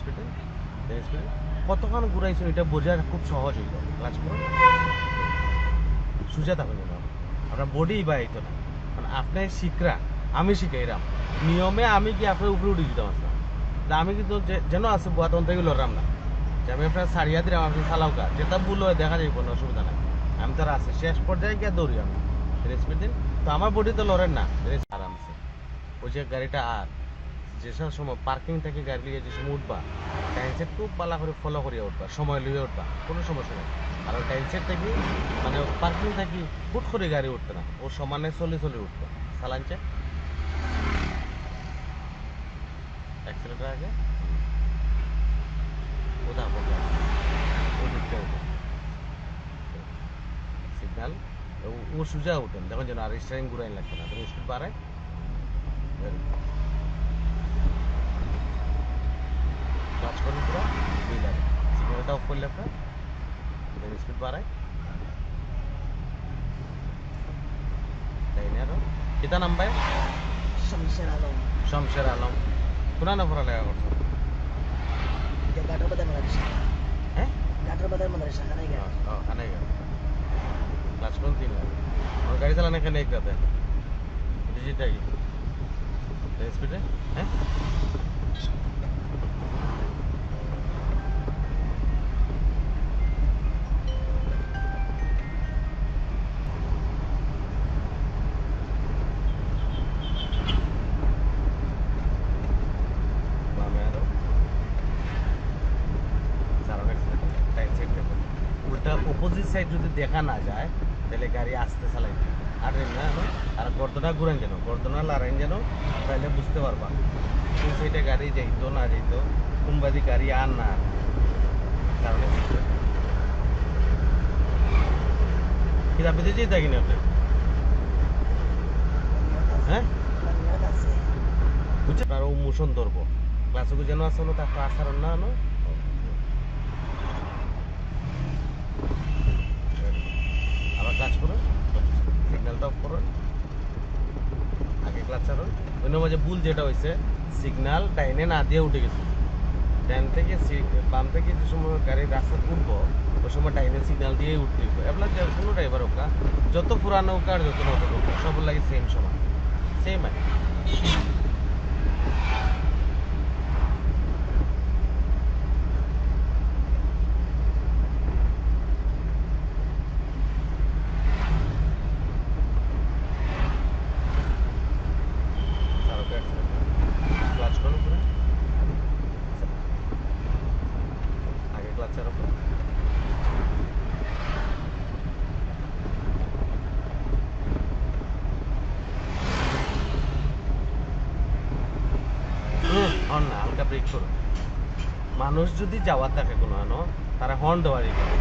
স্পিডে কতক্ষণ ঘুরাইছো? এটা বোঝা খুব সহজ হইল ক্লাচ করো। সুজা থাকবে না। আপনার বডি বাইতো না। মানে আপনি শিখরা, আমি শিখাইরাম নিয়মে আমি কি আপনার উপরে উঠে দিতাম আসলাম তা আমি কিন্তু যেন আছে, বুয়া তখন থেকে লড়াম না। যে আমি আপনার সারিয়া দিলাম আপনি চালাও কা যেটা ভুল হয়, দেখা যাবে কোনো অসুবিধা নাই। আমি তার আছে। শেষ পর্যায়ে গিয়ে দৌড়ি আমি। স্পিড দিন তো আমার বডি তো লড়েন না। রেস আরামসে। ওই যে গাড়িটা আর। যেসব সময় পার্কিং থেকে গাড়ি লিয়ে যে সময় উঠবা টাইমসেট খুব পালা করে ফলো করিয়া উঠবা, সময় লিয়ে উঠবা, কোনো সমস্যা নেই। আর ওই টাইমসেট থেকে মানে পার্কিং থেকে হুট করে গাড়ি উঠতে না, ও সমানে চলে চলে উঠবা। দিকটা সিগনাল ও সুজা উঠেন, দেখুন যেন আর স্টারিং ঘুরাইন লাগবে না। তুমি স্পিড বাড়ায়। ক্লাচ করুন পুরো হুইলার সিগন্যালটা অফ করলে আপনার দেন স্পিড বাড়ায় তাই না আরও কিতা নাম ভাই শমশের আলম শমশের আলম কোনা না পড়ালেখা করছ এটা গাটার বাজার মাদ্রাসা হ্যাঁ গাটার বাজার মাদ্রাসা খানাই গেল ও খানে গেল ক্লাচ করুন তিন লাখ আমার গাড়ি চালানো এখানে এক রাতে ডিজিটাই স্পিডে হ্যাঁ বামে আরও চালানো accelerator, right side দেখুন। উল্টা অপোজিট সাইড যদি দেখা না যায় তাহলে গাড়ি আসতে চালাই আর না না, আর গর্দনা ঘুরেন যেন গর্দনা লারাইন যেন তাহলে বুঝতে পারবা। কোন সাইডে গাড়ি যাইতো না যাইতো কোন বাদি গাড়ি আর না। কারণে কিনা পেতে যেতে কিনা হ্যাঁ? আর ও মোশন ধরবো। ক্লাসে যেন আসলো তার ক্লাস আর না আবার করুন সিগন্যালটা অফ করুন, আগে ক্লাস ছাড়ুন। অন্য মাঝে ভুল যেটা হয়েছে সিগন্যাল ডাইনে না দিয়ে উঠে গেছে। ডাইন থেকে বাম থেকে যে সময় গাড়ির রাস্তা উঠবো, ওই সময় ডাইনে সিগন্যাল দিয়ে উঠতে হবে যে কোনো ড্রাইভার হোক যত পুরানো হোক আর যত নতুন হোক সব লাগে সেম সময় সেম আছে চালকে ক্লাচ করো পুরো আগে ক্লাচ চালাও পুরো হর্ন না হালকা ব্রেক মানুষ যদি যাওয়ার থাকে কোনো আনো, তারা হর্ন দেওয়ারই করে।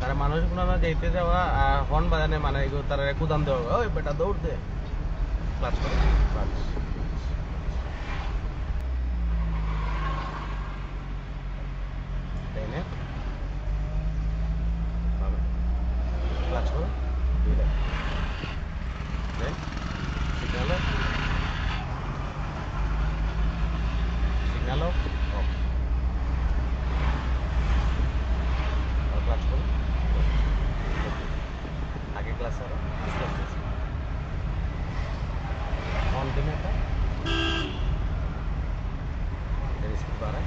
তারা মানুষ কোনো না যাইতে যাওয়া আর হর্ন বাজানে মানে তারা কুদান দেওয়া, ওই বেটা দৌড় দে। ক্লাস করো ক্লাচ তাই না ভালো ক্লাচ করো দুই লাখ দেন সিগন্যাল সিগন্যাল অফ অফ আর ক্লাচ করো আগে ক্লাস আরও আস্তে আস্তে অন দিনে একটা স্পিড বাড়ায়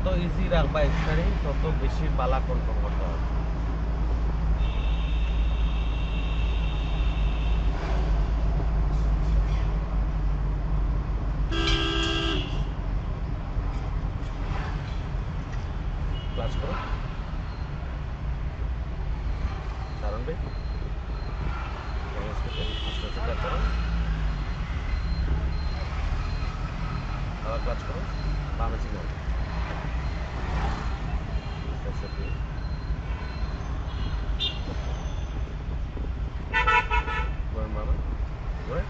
ইজি রাখবা স্টারিং তত বেশি পালা কন্ট্রোল করতে হবে ক্লাচ করো কারণ ভাই আস্তে আস্তে কাজ করো আবার কাজ করো বামে সিগন্যাল আস্তে আস্তে ব্রেক। ঘোরেন বামে ঘোরেন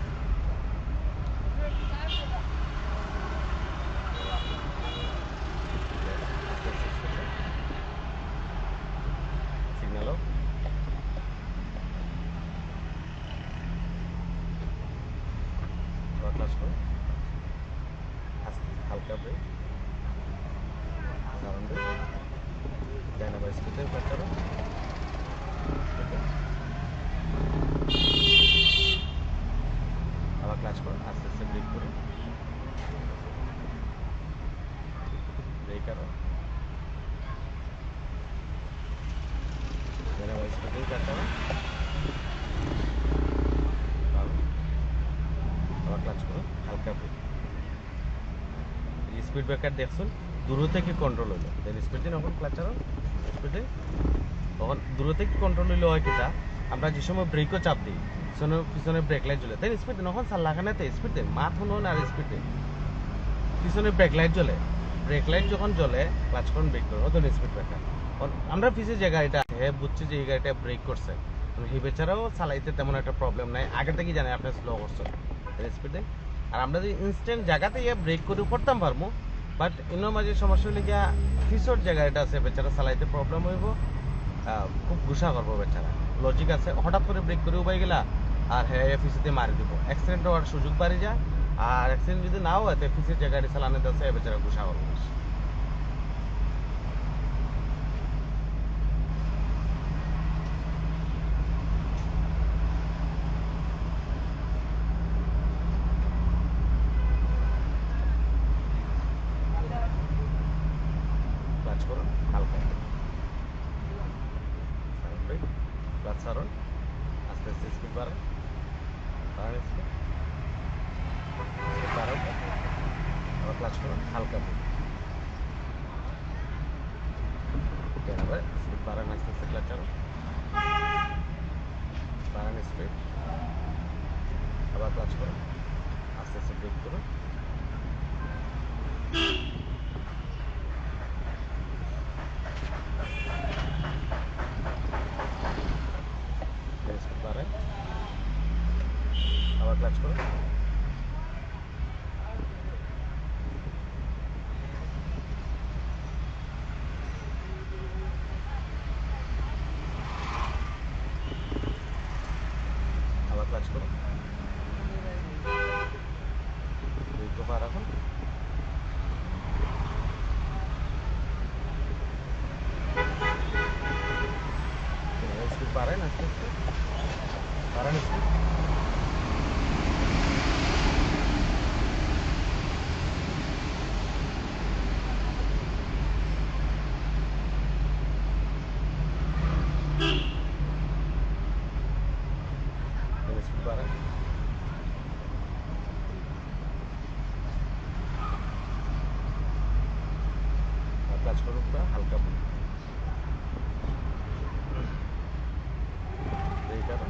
সিগন্যাল ক্লাস করো আস্তে হালকা ব্রেক দারুণ ব্রেক ডাইনা বাই স্পিডে ব্রেক করো আবার ক্লাস করো আস্তে আস্তে ব্রেক করো ব্রেক করো ডাইনা বাই স্পিডে ব্রেক করো ভালো আবার ক্লাচ করো হালকা ব্রেক স্পিড ব্রেকার দেখছুন, দূর থেকে কন্ট্রোল হলো দেন স্পিড দিন এখন ক্লাচ চালাও স্পিডে তখন দূর থেকে কন্ট্রোল হইলে হয় কিটা আমরা যে সময় ব্রেকও চাপ দিই, পিছনে পিছনে ব্রেক লাইট জ্বলে। দেন স্পিড দিন এখন সার লাগানাতে স্পিড মাথ হলো না আর স্পিড পিছনে ব্রেক লাইট জ্বলে। ব্রেক লাইট যখন জ্বলে ক্লাচ ব্রেক করুন তখন স্পিড ব্রেকার আমরা পিছিয়ে যে গাড়িটা, হে বুঝছি যে এই গাড়িটা ব্রেক করছে। হি বেচারাও চালাইতে তেমন একটা প্রবলেম নাই। আগে থেকেই জানে, আপনি স্লো করছেন। স্পিড আর আমরা যদি ইনস্ট্যান্ট জায়গাতে ব্রেক করে করতাম পারব বাট ইনো মাঝে সমস্যা হলে গিয়া ফিসর জায়গা এটা আছে, বেচারা চালাইতে প্রবলেম হইব। খুব গুসা করব বেচারা। লজিক আছে। হঠাৎ করে ব্রেক করে উবাই গেলা, আর হ্যাঁ ফিসিতে মারি দিব। অ্যাক্সিডেন্ট হওয়ার সুযোগ বাড়ি যায় আর অ্যাক্সিডেন্ট যদি নাও হয় ফিসের জায়গাটা গাড়ি চালানো আছে বেচারা গুসা করব বেশি। কাজ করুন হালকা সারণ ব্রেক ক্লাচ সারণ আস্তে আস্তে স্পিড বাড়ান বাড়ান স্পিড স্পিড বাড়ান আবার ক্লাচ করুন হালকা ব্রেক কেন আবার স্পিড বাড়ান আস্তে আস্তে ক্লাচ চালান বাড়ান স্পিড আবার করে আস্তে আস্তে ব্রেক করুন স্পিড বাড়ান আবার ক্লাচ করুন আবার ক্লাচ করুন দুই কোপা রাখুন স্পিড বাড়ান আস্তে আস্তে বাড়ান স্পিড স্পিড বাড়ান আর কাজ করুন পুরো হালকা এই কারণ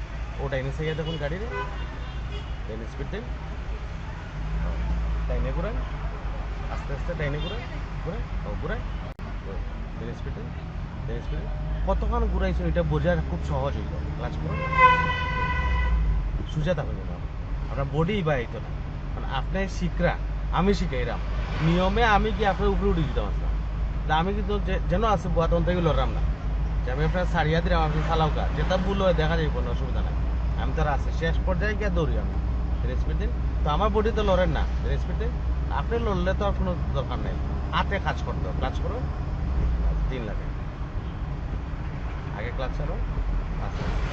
ও ডাইনে সাইয়া দেখুন গাড়িরে দেন স্পিড দিন। ও, ডাইনে ঘুরেন। আস্তে আস্তে ডাইনে ঘুরেন। ঘুরে ও ঘুরে দেন। স্পিড দিন দেন। স্পিড কতক্ষণ ঘুরাইছো এটা বোঝা খুব সহজ হইল। ক্লাচ করুন সুজা থাকুন না। আপনার বডি বাইতো না। মানে আপনি শিখরা। আমি শিখাইরাম নিয়মে আমি কি আপনার উপরে উঠে দিতাম আসলাম? তা আমি কিন্তু যেন আছে বুয়া তখন থেকে লড়াম না। যে আমি আপনার সারিয়া দিলাম আপনি চালাওকা যেটা ভুল হয় দেখা যাবে কোনো অসুবিধা নাই। আমি তার আছে। শেষ পর্যায়ে গিয়ে দৌড়ি আমি। দিন তো আমার বডি তো লড়েন না দিন আপনি লড়লে তো আর কোনো দরকার নেই। হাতে কাজ করতে হবে। কাজ করো। তিন লাগে। আগে চালো আস্তে আস্তে।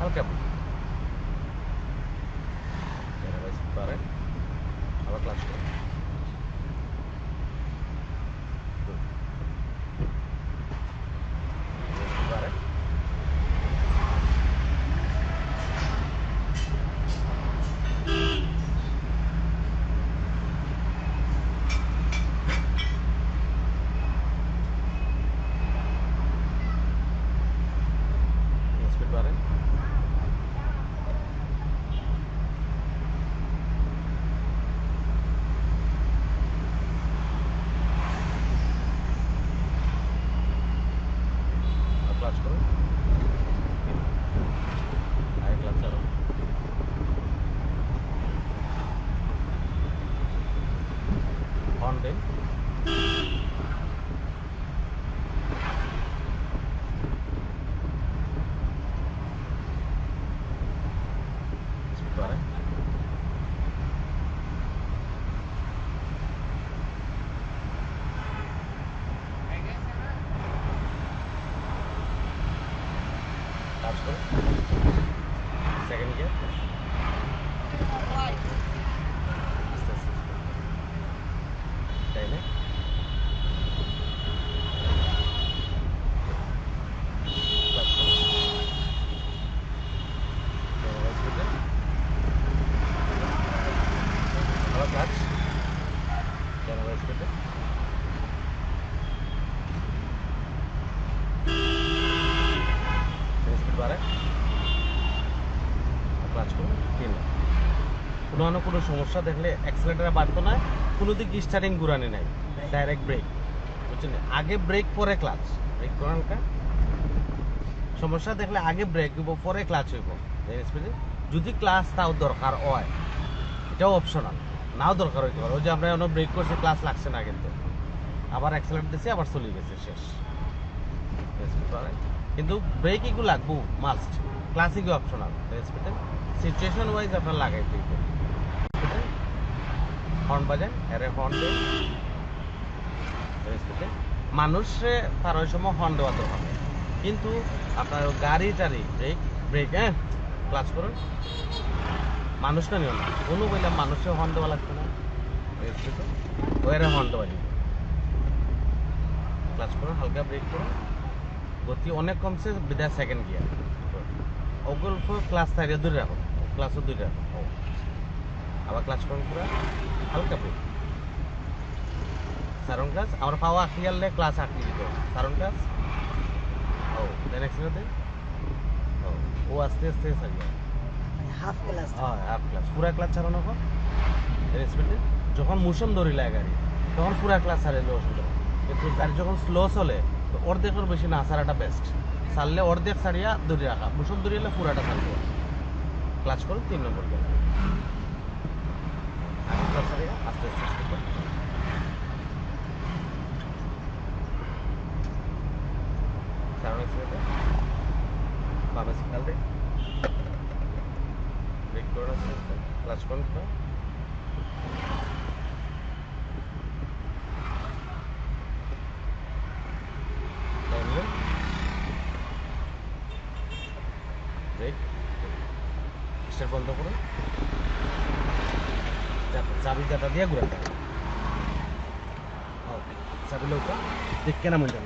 হালকা বুঝ পারে আবার ক্লাস করো Good. পারে স্পিড বাড়ে ক্লাস করো আগে ক্লাস চালো হর্ন দেন স্পিড বাড়ে কাজ করো সেকেন্ড গিয়ার আস্তে আস্তে তাই না ক্লাচ করো ক্যামেরা স্পিডে আবার ক্লাচ ক্যামেরা স্পিডে স্পিড বাড়ে ক্লাচ করো তিন কোনো কোনো সমস্যা দেখলে অ্যাক্সিলেটারে বাড়তো না কোনো দিক স্টার্টিং ঘুরানি নাই ডাইরেক্ট ব্রেক বুঝছেন? আগে ব্রেক পরে ক্লাচ ব্রেক করান কা সমস্যা দেখলে আগে ব্রেক দিব পরে ক্লাচ হইব যদি ক্লাস তাও দরকার হয়, এটাও অপশনাল নাও দরকার হইতে পারে। ওই যে আমরা অন্য ব্রেক করছি ক্লাস লাগছে না কিন্তু। আবার অ্যাক্সিলেটার দিছি, আবার চলে গেছে, শেষ। কিন্তু ব্রেক এগুলো লাগবো মাস্ট ক্লাসিকই অপশনাল সিচুয়েশন ওয়াইজ আপনার লাগাইতে হইবে। হর্ন বাজায়, এরে হর্ন মানুষে তার ওই সময় হর্ন দেওয়া দরকার কিন্তু আপনার গাড়ি টাড়ি ব্রেক ব্রেক হ্যাঁ? ক্লাচ করুন। মানুষটা নিও না। কোনো বললাম মানুষে হর্ন দেওয়া লাগবে না। ওয়ারে হর্ন দেওয়া যাবে ক্লাচ করুন, হালকা ব্রেক করুন। গতি অনেক কমছে, বিদায় সেকেন্ড গিয়ার অগল্প ক্লাস থাকলে দূরে রাখো ক্লাসও দূরে রাখো ও। আবার ক্লাস করুন পুরো হালকা ব্রেক সারন ক্লাস আমার পাওয়া আঁকিয়ালে ক্লাস আঁকি দিত। সারন ক্লাস ও দেন এক্সিলেট দে ও আস্তে আস্তে সারিয়া হাফ ক্লাস হ্যাঁ হাফ ক্লাস পুরা ক্লাস ছাড়ানো কর রেসপেক্টে যখন মোশন ধরিলে গাড়ি তখন পুরা ক্লাস ছাড়িলে অসুবিধা। কিন্তু গাড়ি যখন স্লো চলে তো অর্ধেকের বেশি না ছাড়াটা বেস্ট ছাড়লে অর্ধেক ছাড়িয়া ধরে রাখা। মোশন ধরিলে পুরাটা ছাড়বে ক্লাচ করো তিন নম্বর গেল ক্লাস আস্তে আস্তে বামে সিগনাল দে ব্রেক করে। আস্তে আস্তে ক্লাচ করুন পুরো টাইমলে ব্রেক স্টার বন্ধ করুন চা- চাবি চাটা দিয়ে ঘুরে ওকে চাবি লোক দেখ কেন মন যাবে